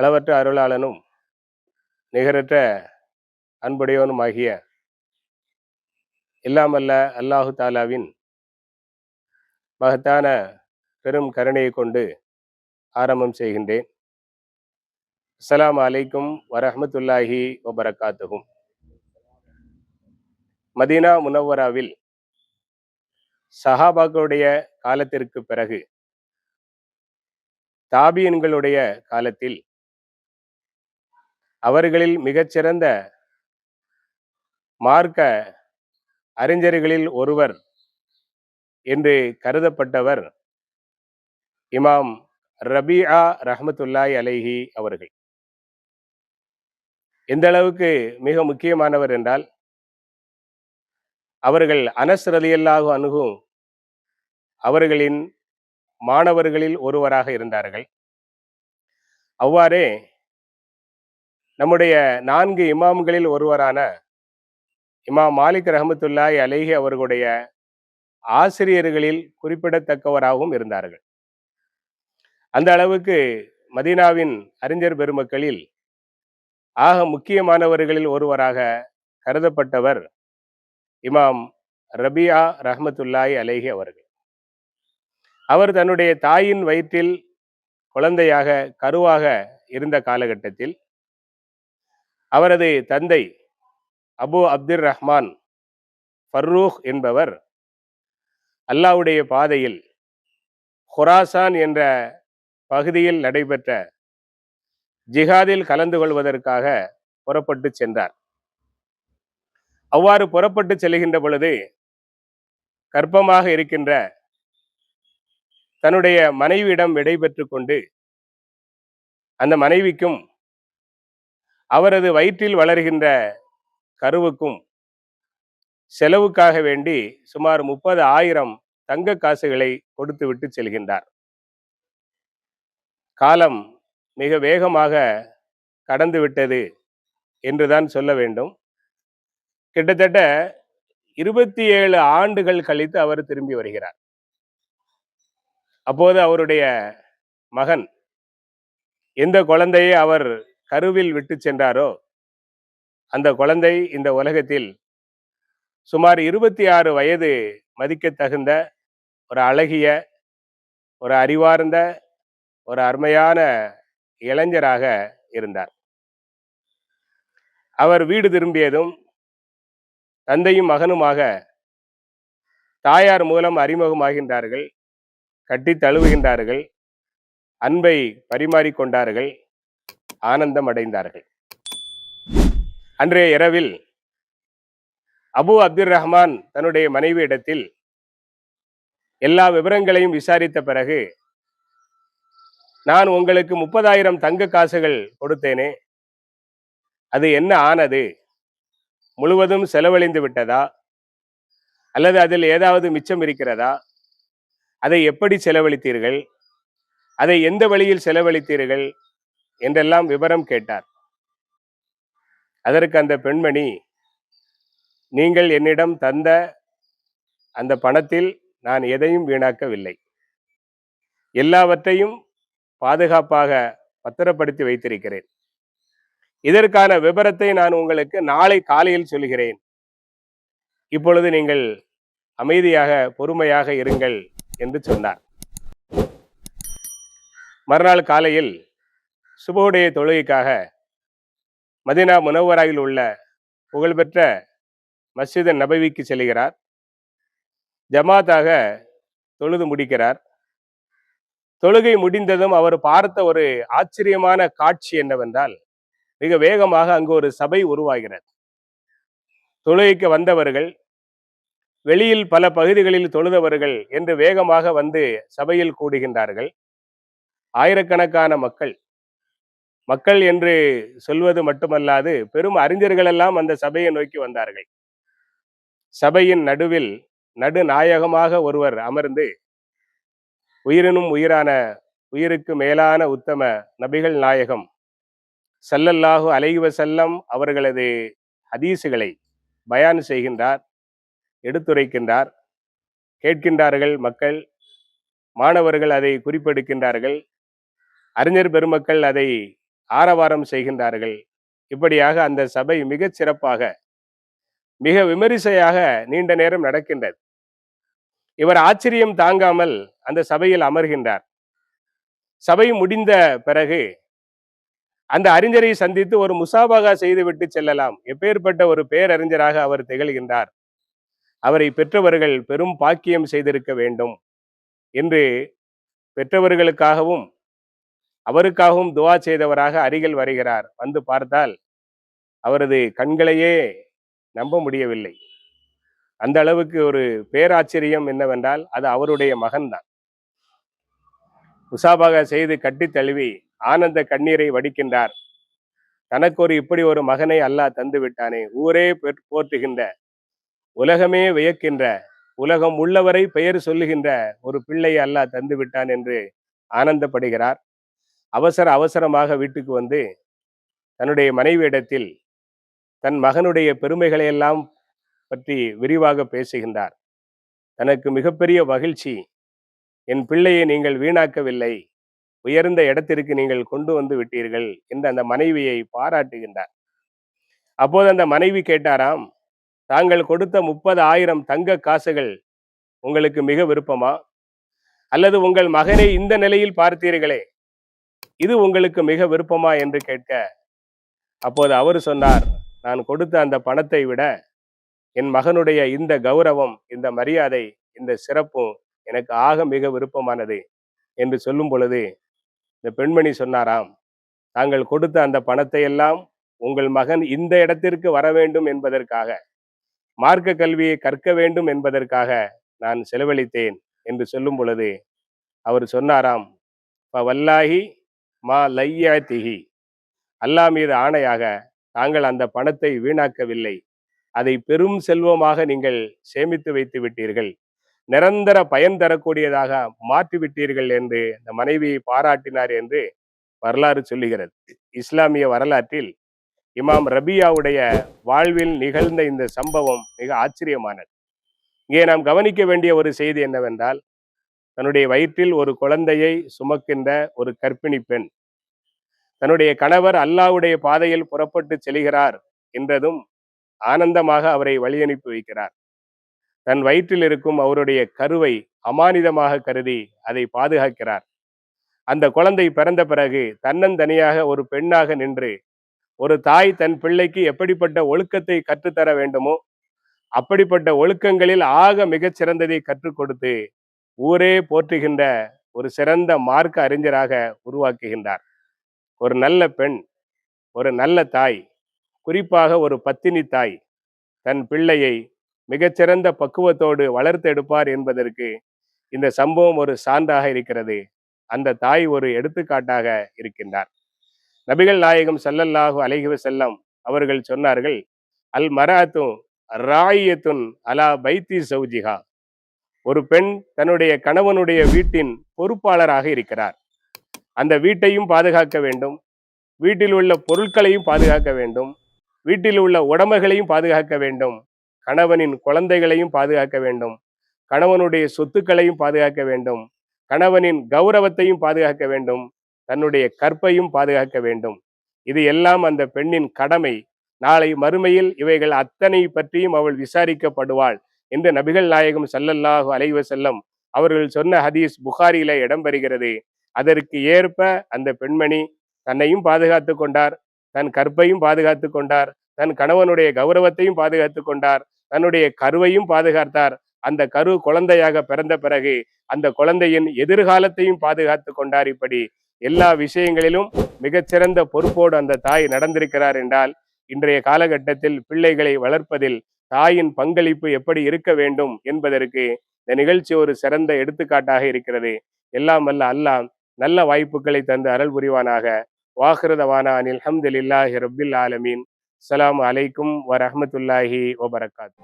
அளவற்ற அருளாளனும் நிகரற்ற அன்புடையவனும் ஆகிய இல்லாமல்ல அல்லாஹு தாலாவின் மகத்தான பெரும் கருணையை கொண்டு ஆரம்பம் செய்கின்றேன். அஸ்லாம் அலைக்கும் வரஹமத்துல்லாஹி வபரகாத்துஹும். மதீனா முனவராவில் சஹாபாக்களுடைய காலத்திற்கு பிறகு தாபியன்களுடைய காலத்தில் அவர்களில் மிகச்சிறந்த மார்க்க அறிஞர்களில் ஒருவர் என்று கருதப்பட்டவர் இமாம் ரபியா ரஹமத்துல்லாய் அலைஹி அவர்கள். எந்த அளவுக்கு மிக முக்கியமானவர் என்றால் அவர்கள் அனஸ் ரலியல்லாக அணுகும் அவர்களின் மாணவர்களில் ஒருவராக இருந்தார்கள். அவ்வாறே நம்முடைய நான்கு இமாம்களில் ஒருவரான இமாம் மாலிக் ரஹமத்துல்லாய் அலேஹி அவர்களுடைய ஆசிரியர்களில் குறிப்பிடத்தக்கவராகவும் இருந்தார்கள். அந்த அளவுக்கு மதீனாவின் அறிஞர் பெருமக்களில் ஆக முக்கியமானவர்களில் ஒருவராக கருதப்பட்டவர் இமாம் ரபியா ரஹமத்துல்லாய் அலேஹி அவர்கள். அவர் தன்னுடைய தாயின் வயிற்றில் குழந்தையாக கருவாக இருந்த காலகட்டத்தில் அவரது தந்தை அபு அப்துர் ரஹ்மான் ஃபர்ரூக் என்பவர் அல்லாவுடைய பாதையில் ஹொராசான் என்ற பகுதியில் நடைபெற்ற ஜிஹாதில் கலந்து கொள்வதற்காக புறப்பட்டு சென்றார். அவ்வாறு புறப்பட்டு செல்கின்ற பொழுது கர்ப்பமாக இருக்கின்ற தன்னுடைய மனைவியிடம் விடைபெற்று கொண்டு அந்த மனைவிக்கும் அவரது வயிற்றில் வளர்கின்ற கருவுக்கும் செலவுக்காக வேண்டி சுமார் முப்பது ஆயிரம் தங்க காசுகளை கொடுத்துவிட்டு செல்கின்றார். காலம் மிக வேகமாக கடந்துவிட்டது என்றுதான் சொல்ல வேண்டும். கிட்டத்தட்ட இருபத்தி ஏழு ஆண்டுகள் கழித்து அவர் திரும்பி வருகிறார். அப்போது அவருடைய மகன் எந்த குழந்தையை அவர் கருவில் விட்டு சென்றாரோ? அந்த குழந்தை இந்த உலகத்தில் சுமார் இருபத்தி ஆறு வயது மதிக்கத்தகுந்த ஒரு அழகிய ஒரு அறிவார்ந்த ஒரு அருமையான இளைஞராக இருந்தார். அவர் வீடு திரும்பியதும் தந்தையும் மகனுமாக தாயார் மூலம் அறிமுகமாகின்றார்கள் கட்டி தழுவுகின்றார்கள் அன்பை பரிமாறிக்கொண்டார்கள் ஆனந்தம் அடைந்தார்கள் அன்றைய இரவில் அபு அப்துல் ரஹ்மான் தன்னுடைய மனைவியிடத்தில் எல்லா விவரங்களையும் விசாரித்த பிறகு நான் உங்களுக்கு முப்பதாயிரம் தங்க காசுகள் கொடுத்தேனே அது என்ன ஆனது? முழுவதும் செலவழிந்து விட்டதா? அல்லது அதில் ஏதாவது மிச்சம் இருக்கிறதா? அதை எப்படி செலவழித்தீர்கள்? அதை எந்த வழியில் செலவழித்தீர்கள்? என்றெல்லாம் விவரம் கேட்டார். அதற்கு அந்த பெண்மணி நீங்கள் என்னிடம் தந்த அந்த பணத்தில் நான் எதையும் வீணாக்கவில்லை. எல்லாவற்றையும் பாதுகாப்பாக பத்திரப்படுத்தி வைத்திருக்கிறேன். இதற்கான விபரத்தை நான் உங்களுக்கு நாளை காலையில் சொல்கிறேன். இப்பொழுது நீங்கள் அமைதியாக பொறுமையாக இருங்கள் என்று சொன்னார். மறுநாள் காலையில் சுபோடைய தொழுகைக்காக மதினா முனவராயில் உள்ள புகழ்பெற்ற மஸ்ஜித நபவிக்கு செல்கிறார். ஜமாத்தாக தொழுது முடிக்கிறார். தொழுகை முடிந்ததும் அவர் பார்த்த ஒரு ஆச்சரியமான காட்சி என்னவென்றால் மிக வேகமாக அங்கு ஒரு சபை உருவாகிறது. தொழுகைக்கு வந்தவர்கள் வெளியில் பல பகுதிகளில் தொழுதவர்கள் என்று வேகமாக வந்து சபையில் கூடுகின்றார்கள். ஆயிரக்கணக்கான மக்கள் மக்கள் என்று சொல்வது மட்டுமல்லாது பெரும் அறிஞர்கள் எல்லாம் அந்த சபையை நோக்கி வந்தார்கள். சபையின் நடுவில் நடுநாயகமாக ஒருவர் அமர்ந்து உயிரினும் உயிரான உயிருக்கு மேலான உத்தம நபிகள் நாயகம் சல்லல்லாஹு அலைவ செல்லம் அவர்களது ஹதீசுகளை பயான் செய்கின்றார் எடுத்துரைக்கின்றார் கேட்கின்றார்கள் மக்கள் மாணவர்கள் அதை குறிப்பெடுக்கின்றார்கள் அறிஞர் பெருமக்கள் அதை ஆரவாரம் செய்கின்றார்கள். இப்படியாக அந்த சபை மிகச் சிறப்பாக மிக விமரிசையாக நீண்ட நேரம் நடக்கின்றது. இவர் ஆச்சரியம் தாங்காமல் அந்த சபையில் அமர்கின்றார். சபை முடிந்த பிறகு அந்த அறிஞரை சந்தித்து ஒரு முசாபாகா செய்துவிட்டு செல்லலாம். எப்பேற்பட்ட ஒரு பேரறிஞராக அவர் திகழ்கின்றார். அவரை பெற்றவர்கள் பெரும் பாக்கியம் செய்திருக்க வேண்டும் என்று பெற்றவர்களுக்காகவும் அவருக்காகவும் துவா செய்தவராக அருகில் வருகிறார். வந்து பார்த்தால் அவரது கண்களையே நம்ப முடியவில்லை. அந்த அளவுக்கு ஒரு பேராச்சரியம் என்னவென்றால் அது அவருடைய மகன்தான். உசாபாக செய்து கட்டி தழுவி ஆனந்த கண்ணீரை வடிக்கின்றார். தனக்கு ஒரு இப்படி ஒரு மகனை அல்லாஹ் தந்து விட்டானே ஊரே போற்றுகின்ற உலகமே வியக்கின்ற உலகம் உள்ளவரை பெயர் சொல்லுகின்ற ஒரு பிள்ளை அல்லாஹ் தந்து விட்டான் என்று ஆனந்தப்படுகிறார். அவசர அவசரமாக வீட்டுக்கு வந்து தன்னுடைய மனைவியிடத்தில் தன் மகனுடைய பெருமைகளையெல்லாம் பற்றி விரிவாக பேசுகின்றார். தனக்கு மிகப்பெரிய மகிழ்ச்சி என் பிள்ளையை நீங்கள் வீணாக்கவில்லை. உயர்ந்த இடத்திற்கு நீங்கள் கொண்டு வந்து விட்டீர்கள் என்று அந்த மனைவியை பாராட்டுகின்றார். அப்போது அந்த மனைவி கேட்டாராம் தாங்கள் கொடுத்த முப்பது ஆயிரம் தங்க காசுகள் உங்களுக்கு மிக விருப்பமா? அல்லது உங்கள் மகனை இந்த நிலையில் பார்த்தீர்களே? இது உங்களுக்கு மிக விருப்பமா என்று கேட்க அப்போது அவர் சொன்னார் நான் கொடுத்த அந்த பணத்தை விட என் மகனுடைய இந்த கௌரவம் இந்த மரியாதை இந்த சிறப்பும் எனக்கு ஆக மிக விருப்பமானது என்று சொல்லும் பொழுது இந்த பெண்மணி சொன்னாராம் தாங்கள் கொடுத்த அந்த பணத்தை எல்லாம் உங்கள் மகன் இந்த இடத்திற்கு வர வேண்டும் என்பதற்காக மார்க்க கல்வியை கற்க வேண்டும் என்பதற்காக நான் செலவழித்தேன் என்று சொல்லும் பொழுது அவர் சொன்னாராம் இப்போ வல்லாஹி மா லையாத்திஹி அல்லாஹ் மீது ஆணையாக தாங்கள் அந்த பணத்தை வீணாக்கவில்லை. அதை பெரும் செல்வமாக நீங்கள் சேமித்து வைத்து விட்டீர்கள். நிரந்தர பயன் தரக்கூடியதாக மாற்றி விட்டீர்கள் என்று அந்த மனைவியை பாராட்டினார் என்று வரலாறு சொல்லுகிறது. இஸ்லாமிய வரலாற்றில் இமாம் ரபியாவுடைய வாழ்வில் நிகழ்ந்த இந்த சம்பவம் மிக ஆச்சரியமானது. இங்கே நாம் கவனிக்க வேண்டிய ஒரு செய்தி என்னவென்றால் தன்னுடைய வயிற்றில் ஒரு குழந்தையை சுமக்கின்ற ஒரு கற்பிணி பெண். தன்னுடைய கணவர் அல்லாஹ்வுடைய பாதையில் புறப்பட்டு செல்கிறார் என்றதும் ஆனந்தமாக அவரை வழியனுப்பி வைக்கிறார். தன் வயிற்றில் இருக்கும் அவருடைய கருவை அமானிதமாக கருதி அதை பாதுகாக்கிறார். அந்த குழந்தை பிறந்த பிறகு தன்னந்தனியாக ஒரு பெண்ணாக நின்று ஒரு தாய் தன் பிள்ளைக்கு எப்படிப்பட்ட ஒழுக்கத்தை கற்றுத்தர வேண்டுமோ அப்படிப்பட்ட ஒழுக்கங்களில் ஆக மிகச் சிறந்ததை கற்றுக் கொடுத்து ஊரே போற்றுகின்ற ஒரு சிறந்த மார்க்க அறிஞராக உருவாக்குகின்றார். ஒரு நல்ல பெண் ஒரு நல்ல தாய் குறிப்பாக ஒரு பத்தினி தாய் தன் பிள்ளையை மிகச்சிறந்த பக்குவத்தோடு வளர்த்தெடுப்பார் என்பதற்கு இந்த சம்பவம் ஒரு சான்றாக இருக்கிறது. அந்த தாய் ஒரு எடுத்துக்காட்டாக இருக்கின்றார். நபிகள் நாயகம் சல்லல்லாஹு அலைஹி செல்லம் அவர்கள் சொன்னார்கள் அல் மராத்தும் ராயத்துன் அலா பைத்தி சௌஜிஹா. ஒரு பெண் தன்னுடைய கணவனுடைய வீட்டின் பொறுப்பாளராக இருக்கிறார். அந்த வீட்டையும் பாதுகாக்க வேண்டும். வீட்டில் உள்ள பொருட்களையும் பாதுகாக்க வேண்டும். வீட்டில் உள்ள உடமைகளையும் பாதுகாக்க வேண்டும். கணவனின் குழந்தைகளையும் பாதுகாக்க வேண்டும். கணவனுடைய சொத்துக்களையும் பாதுகாக்க வேண்டும். கணவனின் கௌரவத்தையும் பாதுகாக்க வேண்டும். தன்னுடைய கற்பையும் பாதுகாக்க வேண்டும். இது எல்லாம் அந்த பெண்ணின் கடமை. நாளை மறுமையில் இவைகள் அத்தனை பற்றியும் அவள் விசாரிக்கப்படுவாள். என்று நபிகள் நாயகம் சல்லல்லாஹு அலைவ செல்லம் அவர்கள் சொன்ன ஹதீஸ் புகாரியில இடம்பெறுகிறது. அதற்கு ஏற்ப அந்த பெண்மணி தன்னையும் பாதுகாத்து கொண்டார் தன் கற்பையும் பாதுகாத்து கொண்டார் தன் கணவனுடைய கௌரவத்தையும் பாதுகாத்து கொண்டார் தன்னுடைய கருவையும் பாதுகாத்தார். அந்த கரு குழந்தையாக பிறந்த பிறகு அந்த குழந்தையின் எதிர்காலத்தையும் பாதுகாத்து கொண்டார் இப்படி. எல்லா விஷயங்களிலும் மிகச்சிறந்த பொறுப்போடு அந்த தாய் நடந்திருக்கிறார் என்றால் இன்றைய காலகட்டத்தில் பிள்ளைகளை வளர்ப்பதில் தாயின் பங்களிப்பு எப்படி இருக்க வேண்டும் என்பதற்கு இந்த நிகழ்ச்சி ஒரு சிறந்த எடுத்துக்காட்டாக இருக்கிறது. எல்லாம் அல்ல அல்லாஹ் நல்ல வாய்ப்புகளை தந்து அருள் புரிவானாக. வாஹிருதவானா அனில் ஹம்துலில்லாஹி ரபில் ஆலமீன். அலாம் அலைக்கும் வரஹ்மத்துல்லாஹி வபரகாத்.